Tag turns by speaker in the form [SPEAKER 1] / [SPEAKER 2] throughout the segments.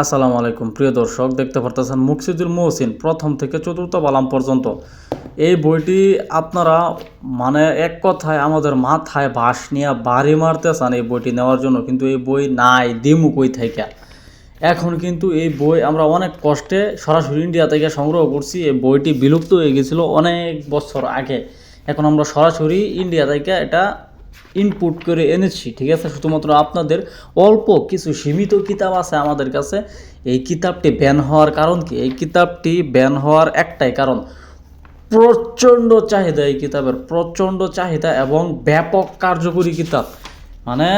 [SPEAKER 1] আসসালামু আলাইকুম। প্রিয় দর্শক, দেখতে পারতেছেন মুকসিদুল মহসিন প্রথম থেকে চতুর্থ বালাম পর্যন্ত। এই বইটি আপনারা মানে এক কথায় আমাদের মাথায় বাঁশ নিয়ে বাড়ি মারতেছেন এই বইটি নেওয়ার জন্য, কিন্তু এই বই নাই, দিমু কই থেকে? এখন কিন্তু এই বই আমরা অনেক কষ্টে সরাসরি ইন্ডিয়া থেকে সংগ্রহ করছি। এই বইটি বিলুপ্ত হয়ে গেছিল অনেক বছর আগে। এখন আমরা সরাসরি ইন্ডিয়া থেকে এটা ইনপুট করে এনেছি, ঠিক আছে? শুধুমাত্র আপনাদের অল্প কিছু সীমিত কিতাব আছে আমাদের কাছে। এই কিতাবটি ব্যান হওয়ার কারণ কি? এই কিতাবটি ব্যান হওয়ার একটাই কারণ, প্রচণ্ড চাহিদা এই কিতাবের, প্রচণ্ড চাহিদা এবং ব্যাপক কার্যকরী কিতাব। মানে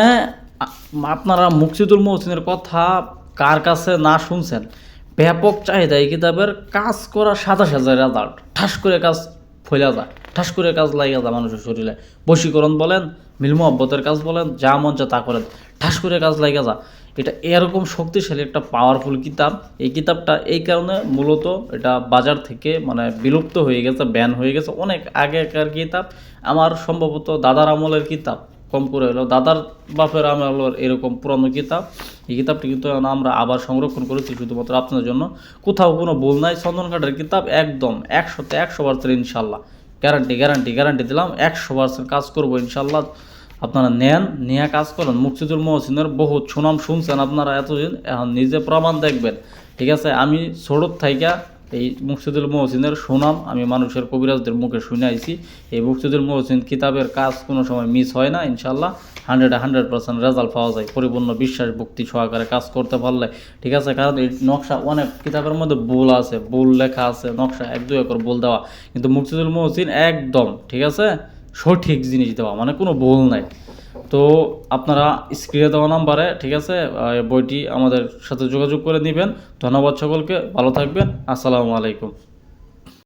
[SPEAKER 1] আপনারা মুকসিদুল মহসিনের কথা কার কাছে না শুনছেন? ব্যাপক চাহিদা এই কিতাবের, কাজ করা সাদা সাজা রেজাল্ট ঠাস করে কাজ ফইলা যায়। ঠাস করে কাজ লাগিয়া যায় মানুষের শরীরে। বশীকরণ বলেন, মিল মোহব্বতের কাজ বলেন, যা মন চা তা করেন। ঠাস করে কাজ লাগিয়া যা এটা এরকম শক্তিশালী একটা পাওয়ারফুল কিতাব। এই কিতাবটা এই কারণে মূলত এটা বাজার থেকে মানে বিলুপ্ত হয়ে গেছে ব্যান হয়ে গেছে। অনেক আগেকার কিতাব, আমার সম্ভবত দাদার আমলের কিতাব কম করে হলো দাদার বাপের আমলের এরকম পুরানো কিতাব। এই কিতাবটি কিন্তু আমরা আবার সংরক্ষণ করেছি শুধুমাত্র আপনাদের জন্য। কোথাও কোনো ভুল নাই, চন্দনকাঠের কিতাব একদম একশোতে একশো পার্সেন্ট ইনশাল্লাহ গ্যারান্টি গ্যারান্টি গ্যারান্টি দিলাম। একশো পার্সেন্ট কাজ করব ইনশাল্লাহ আপনারা নেন, নিয়ে কাজ করেন। মুক্তিজুল মহসিনের বহুত সুনাম শুনছেন আপনারা এতদিন। এখন নিজে প্রমাণ দেখবেন। ঠিক আছে? আমি সড়ক থাইকা এই মুক্তিদুল মহসিনের সুনাম আমি মানুষের কবিরাজদের মুখে শুনে আইছি। এই মুক্তিদুল মহসিন কিতাবের কাজ কোনো সময় মিস হয় না ইনশাল্লাহ হান্ড্রেড হান্ড্রেড পার্সেন্ট রেজাল্ট পাওয়া যায়। পরিপূর্ণ বিশ্বাস, ভক্তি সহকারে কাজ করতে পারলে, ঠিক আছে? কারণ এই নকশা অনেক কিতাবের মধ্যে ভুল আছে, ভুল লেখা আছে, নকশা এক, দুই একর ভুল দেওয়া। কিন্তু মুকসিদুল মহসিন একদম, ঠিক আছে? সঠিক জিনিস দেওয়া মানে কোনো ভুল নাই। তো আপনারা স্ক্রিনে দেওয়া নাম্বারে, ঠিক আছে বইটি আমাদের সাথে যোগাযোগ করে নেবেন। ধন্যবাদ সকলকে, ভালো থাকবেন। আসসালামু আলাইকুম।